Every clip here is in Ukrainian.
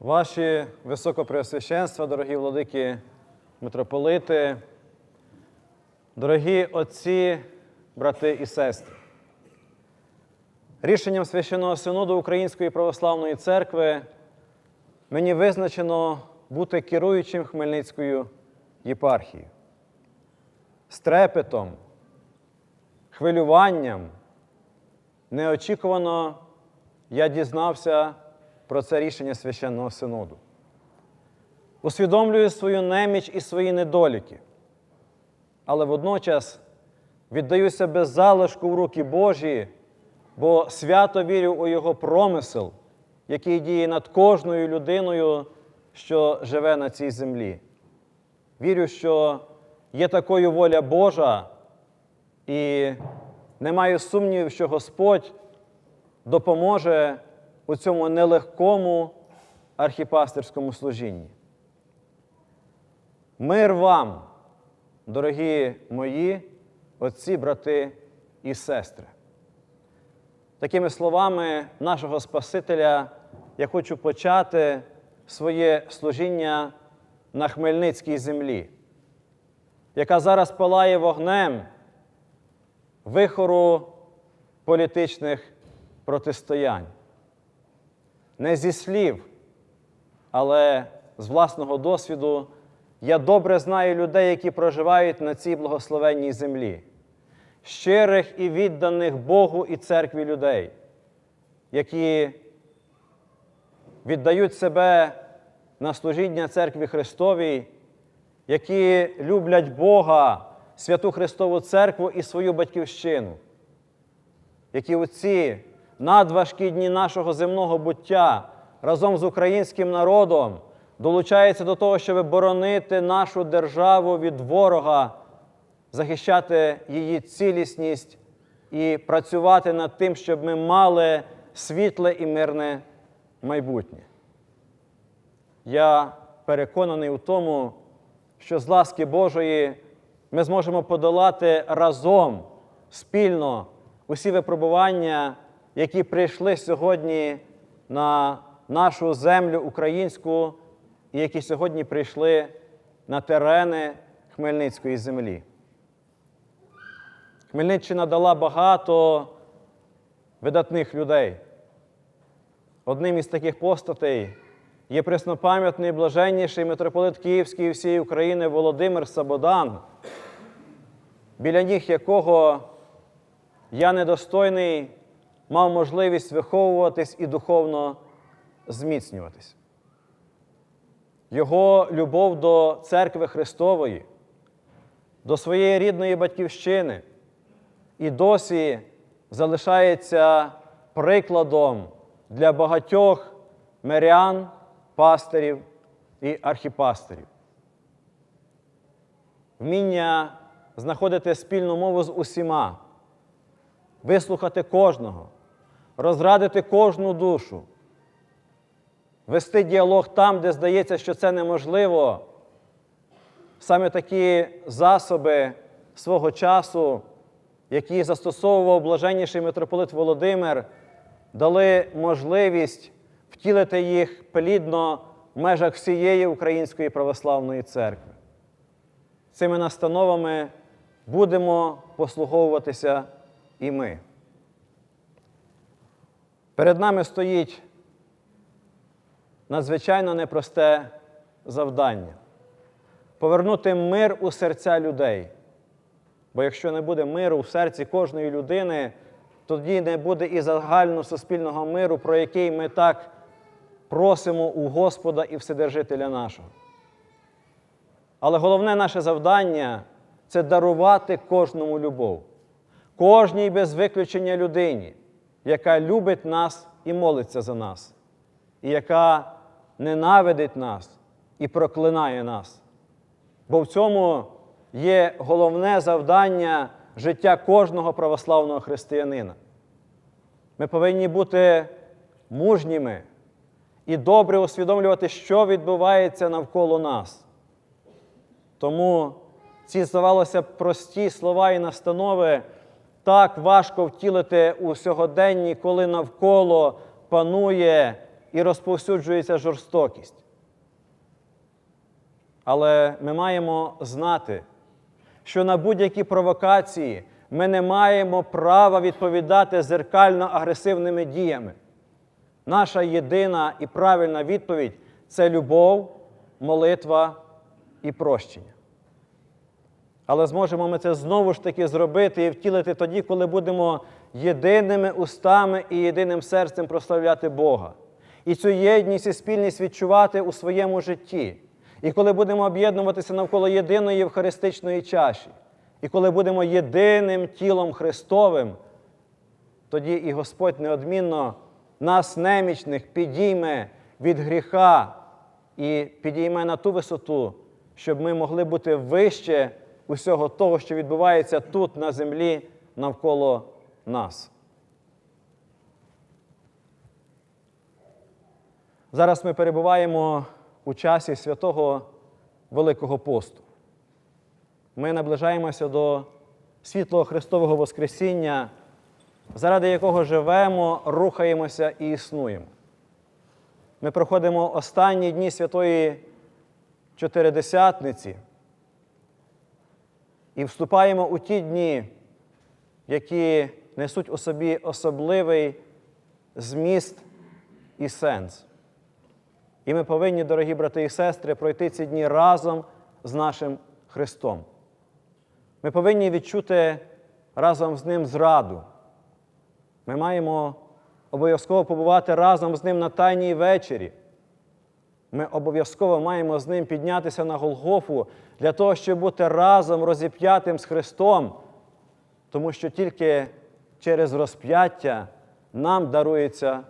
Ваші високопреосвященства, дорогі владики митрополити, дорогі отці, брати і сестри. Рішенням Священного Синоду Української православної церкви мені визначено бути керуючим Хмельницькою єпархією. З трепетом, хвилюванням, неочікувано я дізнався про це рішення Священного Синоду. Усвідомлюю свою неміч і свої недоліки, але водночас віддаюся без залишку в руки Божі, бо свято вірю у Його промисел, який діє над кожною людиною, що живе на цій землі. Вірю, що є такою воля Божа, і не маю сумнівів, що Господь допоможе у цьому нелегкому архіпастерському служінні. Мир вам, дорогі мої отці, брати і сестри. Такими словами нашого Спасителя я хочу почати своє служіння на Хмельницькій землі, яка зараз палає вогнем вихору політичних протистоянь. Не зі слів, але з власного досвіду я добре знаю людей, які проживають на цій благословенній землі, щирих і відданих Богу і церкві людей, які віддають себе на служіння церкві Христовій, які люблять Бога, святу Христову Церкву і свою батьківщину, які у ці надважкі дні нашого земного буття разом з українським народом долучаються до того, щоб боронити нашу державу від ворога, захищати її цілісність і працювати над тим, щоб ми мали світле і мирне майбутнє. Я переконаний у тому, що з ласки Божої ми зможемо подолати разом спільно усі випробування, які прийшли сьогодні на нашу землю українську і які сьогодні прийшли на терени Хмельницької землі. Хмельниччина дала багато видатних людей. Одним із таких постатей є преснопам'ятний блаженніший митрополит Київський і всієї України Володимир Сабодан, біля ніг якого я недостойний мав можливість виховуватись і духовно зміцнюватись. Його любов до церкви Христової, до своєї рідної батьківщини і досі залишається прикладом для багатьох мирян, пастирів і архіпастерів. Вміння знаходити спільну мову з усіма, вислухати кожного, розрадити кожну душу, вести діалог там, де здається, що це неможливо. Саме такі засоби свого часу, які застосовував блаженніший митрополит Володимир, дали можливість втілити їх плідно в межах всієї Української православної церкви. Цими настановами будемо послуговуватися і ми. Перед нами стоїть надзвичайно непросте завдання повернути мир у серця людей. Бо якщо не буде миру в серці кожної людини, тоді не буде і загальносуспільного миру, про який ми так просимо у Господа і Вседержителя нашого. Але головне наше завдання це дарувати кожному любов, кожній без виключення людині, яка любить нас і молиться за нас, і яка ненавидить нас і проклинає нас. Бо в цьому є головне завдання життя кожного православного християнина. Ми повинні бути мужніми і добре усвідомлювати, що відбувається навколо нас. Тому ці, здавалося, прості слова і настанови так важко втілити у сьогоденні, коли навколо панує і розповсюджується жорстокість. Але ми маємо знати, що на будь-які провокації ми не маємо права відповідати зеркально агресивними діями. Наша єдина і правильна відповідь це любов, молитва і прощення. Але зможемо ми це знову ж таки зробити і втілити тоді, коли будемо єдиними устами і єдиним серцем прославляти Бога. І цю єдність і спільність відчувати у своєму житті. І коли будемо об'єднуватися навколо єдиної Євхаристичної чаші, і коли будемо єдиним тілом Христовим, тоді і Господь неодмінно нас, немічних, підійме від гріха і підійме на ту висоту, щоб ми могли бути вище усього того, що відбувається тут, на землі, навколо нас. Зараз ми перебуваємо у часі святого Великого посту. Ми наближаємося до світлого Христового Воскресіння, заради якого живемо, рухаємося і існуємо. Ми проходимо останні дні Святої Чотиридесятниці і вступаємо у ті дні, які несуть у собі особливий зміст і сенс. І ми повинні, дорогі брати і сестри, пройти ці дні разом з нашим Христом. Ми повинні відчути разом з Ним зраду. Ми маємо обов'язково побувати разом з Ним на Тайній вечері. Ми обов'язково маємо з Ним піднятися на Голгофу для того, щоб бути разом розіп'ятим з Христом, тому що тільки через розп'яття нам дарується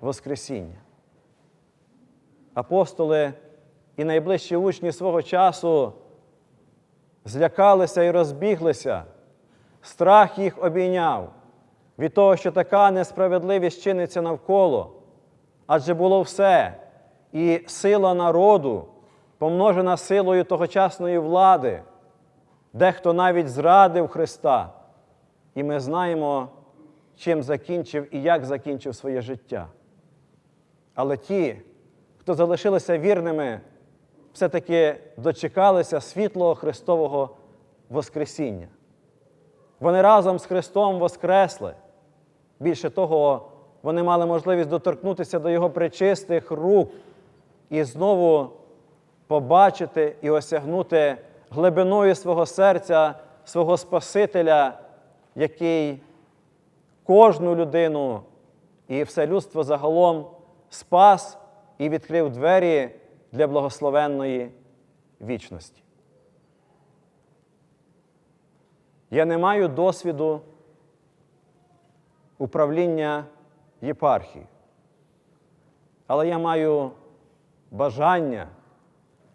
Воскресіння. Апостоли і найближчі учні свого часу злякалися і розбіглися, страх їх обійняв від того, що така несправедливість чиниться навколо, адже було все і сила народу, помножена силою тогочасної влади, дехто навіть зрадив Христа. І ми знаємо, чим закінчив і як закінчив своє життя. Але ті, хто залишилися вірними, все-таки дочекалися світлого Христового Воскресіння. Вони разом з Христом воскресли. Більше того, вони мали можливість доторкнутися до Його причистих рук і знову побачити і осягнути глибиною свого серця, свого Спасителя, який кожну людину і все людство загалом спас і відкрив двері для благословенної вічності. Я не маю досвіду управління єпархією, але я маю бажання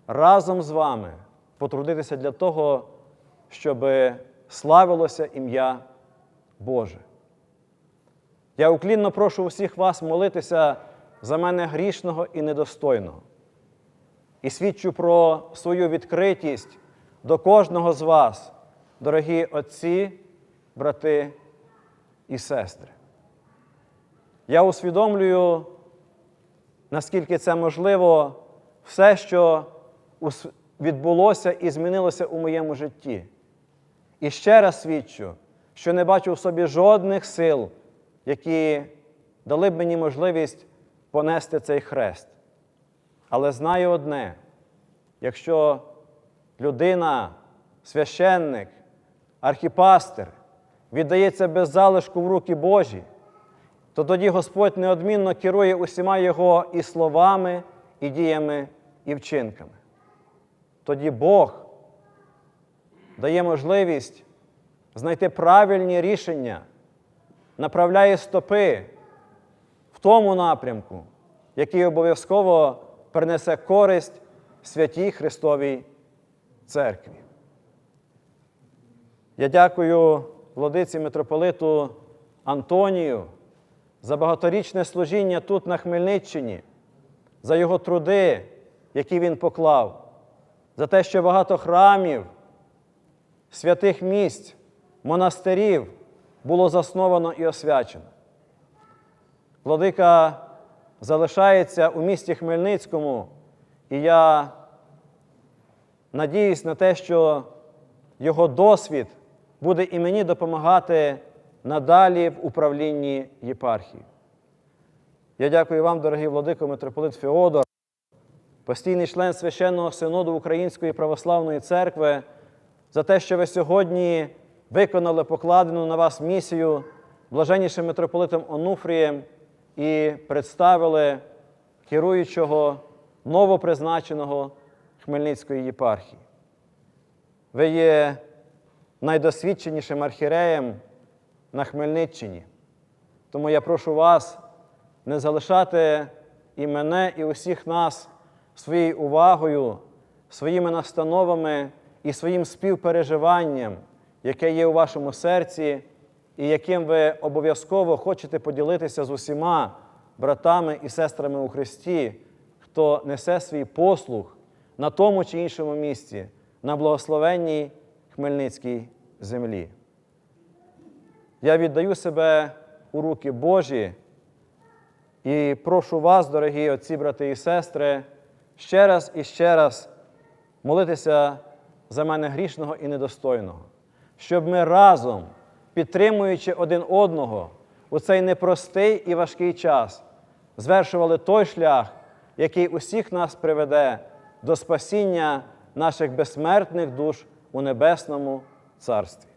разом з вами потрудитися для того, щоб славилося ім'я Боже. Я уклінно прошу усіх вас молитися за мене грішного і недостойного. І свідчу про свою відкритість до кожного з вас, дорогі отці, брати і сестри. Я усвідомлюю, наскільки це можливо, все, що відбулося і змінилося у моєму житті. І ще раз свідчу, що не бачу в собі жодних сил, які дали б мені можливість понести цей хрест. Але знаю одне: якщо людина, священник, архіпастер віддається без залишку в руки Божі, то тоді Господь неодмінно керує усіма його і словами, і діями, і вчинками. Тоді Бог дає можливість знайти правильні рішення, направляє стопи в тому напрямку, який обов'язково принесе користь святій Христовій Церкві. Я дякую владиці митрополиту Антонію за багаторічне служіння тут, на Хмельниччині, за його труди, які він поклав, за те, що багато храмів, святих місць, монастирів було засновано і освячено. Владика залишається у місті Хмельницькому, і я надіюсь на те, що його досвід буде і мені допомагати надалі в управлінні єпархії. Я дякую вам, дорогий владико митрополит Феодор, постійний член священного синоду Української православної церкви, за те, що ви сьогодні виконали покладену на вас місію блаженнішим митрополитом Онуфрієм і представили керуючого новопризначеного Хмельницької єпархії. Ви є найдосвідченішим архіреєм на Хмельниччині. Тому я прошу вас не залишати і мене, і усіх нас своєю увагою, своїми настановами і своїм співпереживанням, яке є у вашому серці, і яким ви обов'язково хочете поділитися з усіма братами і сестрами у Христі, хто несе свій послуг на тому чи іншому місці, на благословенній Хмельницькій землі. Я віддаю себе у руки Божі і прошу вас, дорогі отці, брати і сестри, ще раз і ще раз молитися за мене грішного і недостойного, щоб ми разом, підтримуючи один одного у цей непростий і важкий час, звершували той шлях, який усіх нас приведе до спасіння наших безсмертних душ у небесному царстві.